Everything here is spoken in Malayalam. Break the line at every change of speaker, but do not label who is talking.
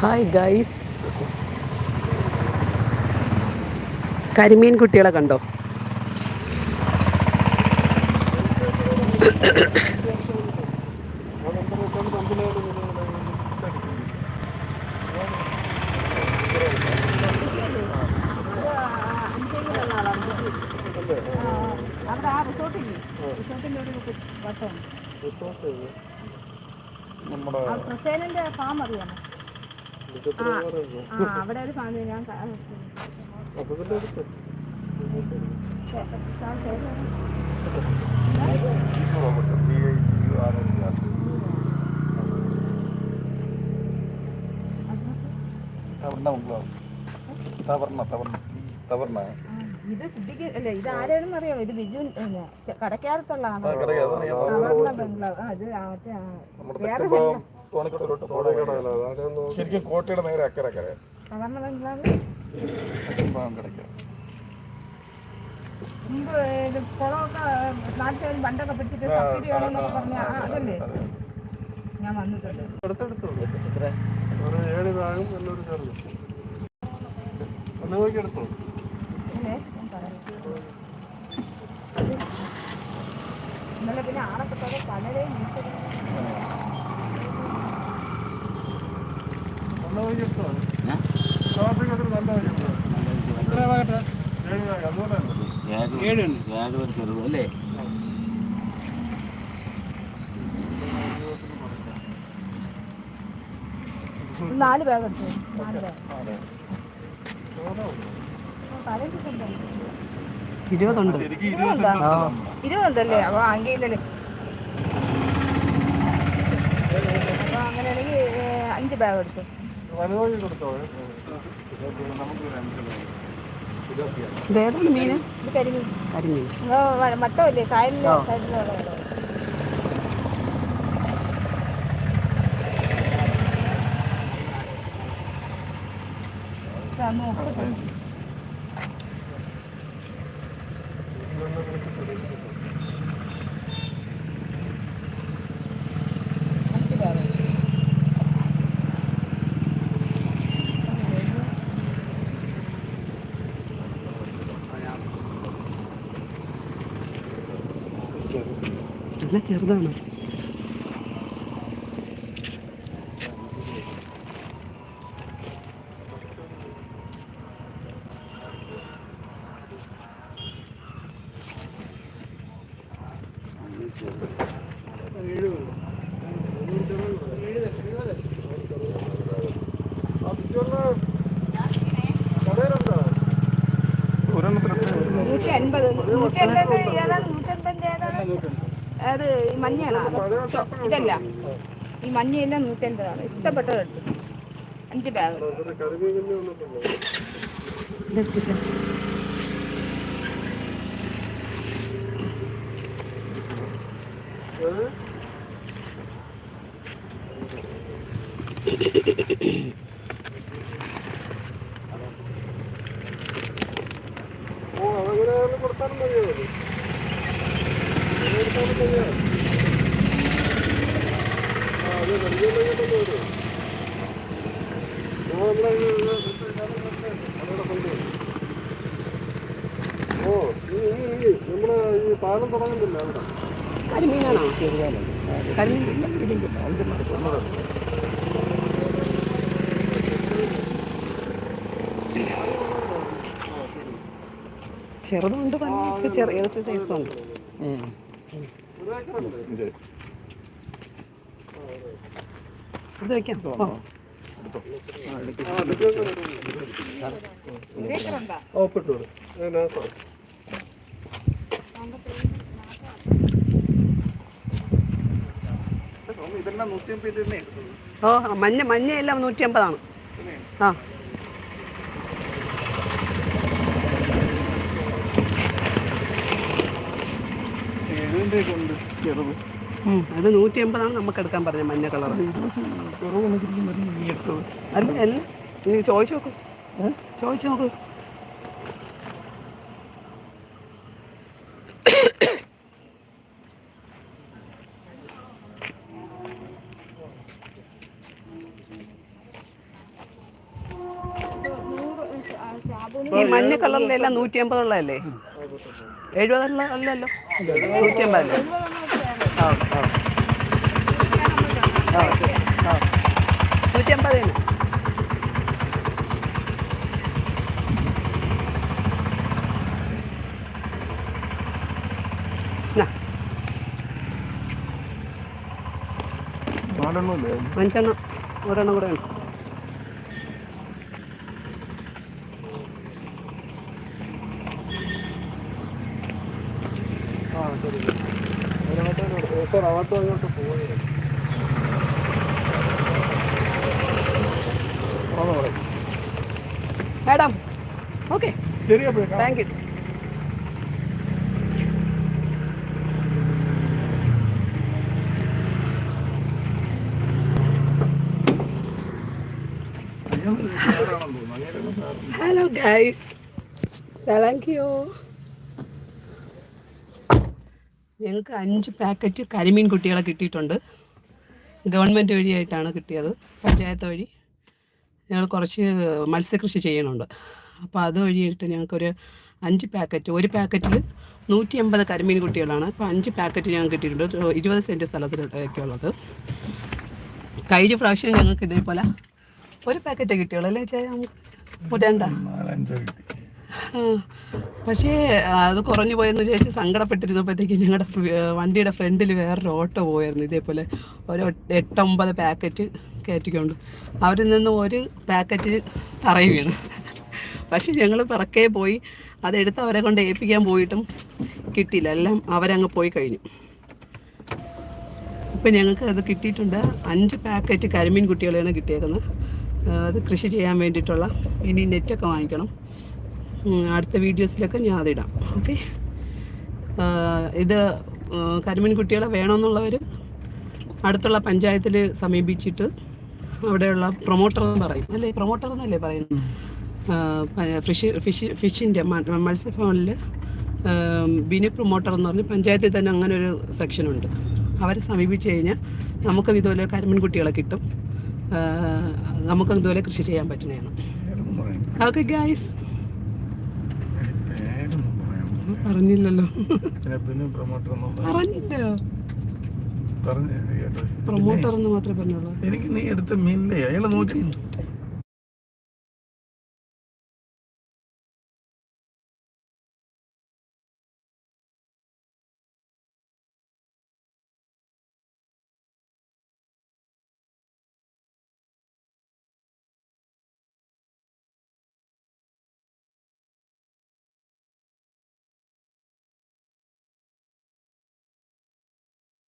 ഹായ് ഗൈസ് കരിമീൻ കുട്ടികളെ കണ്ടോ?
നമ്മുടെ
പ്രസേനന്റെ ഫാം അറിയാമോ? അവിടെ ഒരു ഞാൻ
തവർണ തവർണ തവർണ
ഇത് സിദ്ധിക്ക് അല്ല ഇത് ആരാണെന്ന് അറിയാമോ? ഇത് ബിജു. സവർണ ബംഗ്ലാവ്. അത് ആ മറ്റേ വേറെ
പോകണം ശരിക്കും കോട്ടയുടെ നേരെ അക്കരെ അക്കരെ തെക്കുംഭാഗം കിടക്കുക
മുമ്പ് ഇത് കുളമൊക്കെ നാട്ടിൽ ബണ്ടൊക്കെ പിടിച്ചിട്ട് സബ്സിഡി വേണമെന്നൊക്കെ പറഞ്ഞ ആ, അതല്ലേ? ഞാൻ വന്നിട്ടുണ്ട്.
അടുത്തടുത്ത് ഒരു ഏഴ് ഭാഗം നല്ലൊരു ചെറുത്. ഒന്ന് നോക്കി എടുത്തോ?
ഇല്ലേ? ഞാൻ പറയാം. ഇന്നലെ പിന്നെ ആളൊക്കെ പലരെയും വിളിച്ചത്
ഒന്ന് നോക്കി എടുത്തോ ട്രാഫിക് അതിൽ നല്ല വഴി ഏഴ് തന്നെ
ചെറുത് അല്ലേ?
നാല് ബാഗ് എടുത്തു?
ഇരുപതുണ്ട്.
ഇരുപതുണ്ടല്ലേ? അപ്പോൾ അങ്കയിലല്ലേ അപ്പോൾ അങ്ങനെയാണെങ്കിൽ അഞ്ച് ബാഗ് എടുത്തു?
വലുതാക്കി കൊടുത്തോ നമുക്ക്
ഇതേതാണ് മീൻ
ഇത് കരിമീൻ മട്ടമല്ലേ കായലിലെ നോക്കാം അഞ്ച് ബാഗ്
നല്ല ചെറുതാണ്.
നൂറ്റി അൻപത് നൂറ്റി അൻപത് ഏതാണ്? നൂറ്റൻപതിന്റെ ഏതാണ്? അത് മഞ്ഞയാണ്. ഇതല്ല. ഈ മഞ്ഞയില്ല നൂറ്റൻപതാണ്. ഇഷ്ടപ്പെട്ടത് എടുത്തു. അഞ്ച് ബാഗ്?
ഓ അതങ്ങനെ കൊടുത്താലും മതിയോ ഓ ഈ ഈ ഈ പാലം തുടങ്ങുന്നില്ല അവിടെ
കരിമീനാണോ കരിമീൻ തന്നെ ചെറിയ സൈസുണ്ട് ഇത്. വെക്കാം. ഓ
എടുത്തത്.
ഓ മഞ്ഞ എല്ലാം നൂറ്റി അമ്പതാണ് ആ. അത് നൂറ്റി എൺപതാണ് നമുക്ക് എടുക്കാൻ പറഞ്ഞ മഞ്ഞ കളർ അല്ല അല്ല. നീ ചോദിച്ചു നോക്ക്. ചോദിച്ചു നോക്ക്. ഈ മഞ്ഞ കളറിലെല്ലാം നൂറ്റി അമ്പതുള്ളതല്ലേ എഴുപതുള്ള അല്ലല്ലോ? നൂറ്റി അമ്പതല്ലേ ആ ആ ആ ആ നൂറ്റി അമ്പതിന് അഞ്ചെണ്ണം. ഒരെണ്ണം കൂടെ ഉണ്ട്
ആ ശരി സാർ അങ്ങോട്ട് ആണോ അവിടെ?
മാഡം ഓക്കെ
ശരി
താങ്ക് യു ഹലോ ഗൈസ് സലാങ്കിയോ ഞങ്ങൾക്ക് അഞ്ച് പാക്കറ്റ് കരിമീൻ കുട്ടികളെ കിട്ടിയിട്ടുണ്ട്. ഗവൺമെന്റ് വഴിയായിട്ടാണ് കിട്ടിയത്. പഞ്ചായത്ത് വഴി ഞങ്ങൾ കുറച്ച് മത്സ്യകൃഷി ചെയ്യണുണ്ട്. അപ്പോൾ അത് വഴിയിട്ട് ഞങ്ങൾക്കൊരു അഞ്ച് പാക്കറ്റ് ഒരു പാക്കറ്റിൽ നൂറ്റി എൺപത് കരിമീൻ കുട്ടികളാണ്. അപ്പോൾ അഞ്ച് പാക്കറ്റ് ഞങ്ങൾക്ക് കിട്ടിയിട്ടുണ്ട്. ഇരുപത് സെന്റ് സ്ഥലത്തിലൊക്കെ ഉള്ളത് കഴിഞ്ഞ പ്രാവശ്യം ഞങ്ങൾക്ക് ഇതേപോലെ ഒരു പാക്കറ്റ് കിട്ടിയുള്ളൂ. അല്ലേ ചേ രണ്ടാ പക്ഷേ അത് കുറഞ്ഞു പോയെന്ന് ചേച്ചി സങ്കടപ്പെട്ടിരുന്നപ്പോഴത്തേക്ക് ഞങ്ങളുടെ വണ്ടിയുടെ ഫ്രണ്ടിൽ വേറൊരു ഓട്ടോ പോയായിരുന്നു. ഇതേപോലെ ഒരു എട്ടൊമ്പത് പാക്കറ്റ് കയറ്റിക്കൊണ്ട്. അവരിൽ നിന്ന് ഒരു പാക്കറ്റ് തറയി വീണു. പക്ഷേ ഞങ്ങൾ പിറക്കേ പോയി. അതെടുത്ത് അവരെ കൊണ്ട് ഏൽപ്പിക്കാൻ പോയിട്ടും കിട്ടിയില്ല. എല്ലാം അവരങ്ങ് പോയി കഴിഞ്ഞു. ഇപ്പം ഞങ്ങൾക്ക് അത് കിട്ടിയിട്ടുണ്ട്. അഞ്ച് പാക്കറ്റ് കരിമീൻ കുട്ടികളെയാണ് കിട്ടിയേക്കുന്നത്. അത് കൃഷി ചെയ്യാൻ വേണ്ടിയിട്ടുള്ള ഇനി നെറ്റൊക്കെ വാങ്ങിക്കണം. അടുത്ത വീഡിയോസിലൊക്കെ ഞാൻ അതിടാം. ഓക്കെ? ഇത് കരിമീൻ കുട്ടികളെ വേണമെന്നുള്ളവർ അടുത്തുള്ള പഞ്ചായത്തിൽ സമീപിച്ചിട്ട് അവിടെയുള്ള പ്രൊമോട്ടർ എന്ന് പറയും. അല്ലേ? പ്രൊമോട്ടർ എന്നല്ലേ പറയുന്നത്? ഫിഷ് ഫിഷ് ഫിഷിന്റെ മത്സ്യഭവനിൽ ബിനി പ്രൊമോട്ടർ എന്ന് പറഞ്ഞ് പഞ്ചായത്തിൽ തന്നെ അങ്ങനെ ഒരു സെക്ഷനുണ്ട് അവരെ സമീപിച്ച് കഴിഞ്ഞാൽ നമുക്കും ഇതുപോലെ കരിമീൻ കുട്ടികളെ കിട്ടും. നമുക്കും ഇതുപോലെ കൃഷി ചെയ്യാൻ പറ്റുന്നതാണ്. ഓക്കെ ഗായ്സ് പറഞ്ഞില്ലല്ലോ
പ്രൊമോട്ടർ
പറഞ്ഞില്ല
പറഞ്ഞു
എന്ന് മാത്രമേ പറഞ്ഞുള്ളൂ.
എനിക്ക് നീ എടുത്ത മീനില്ലേ അയാളെ നോക്കി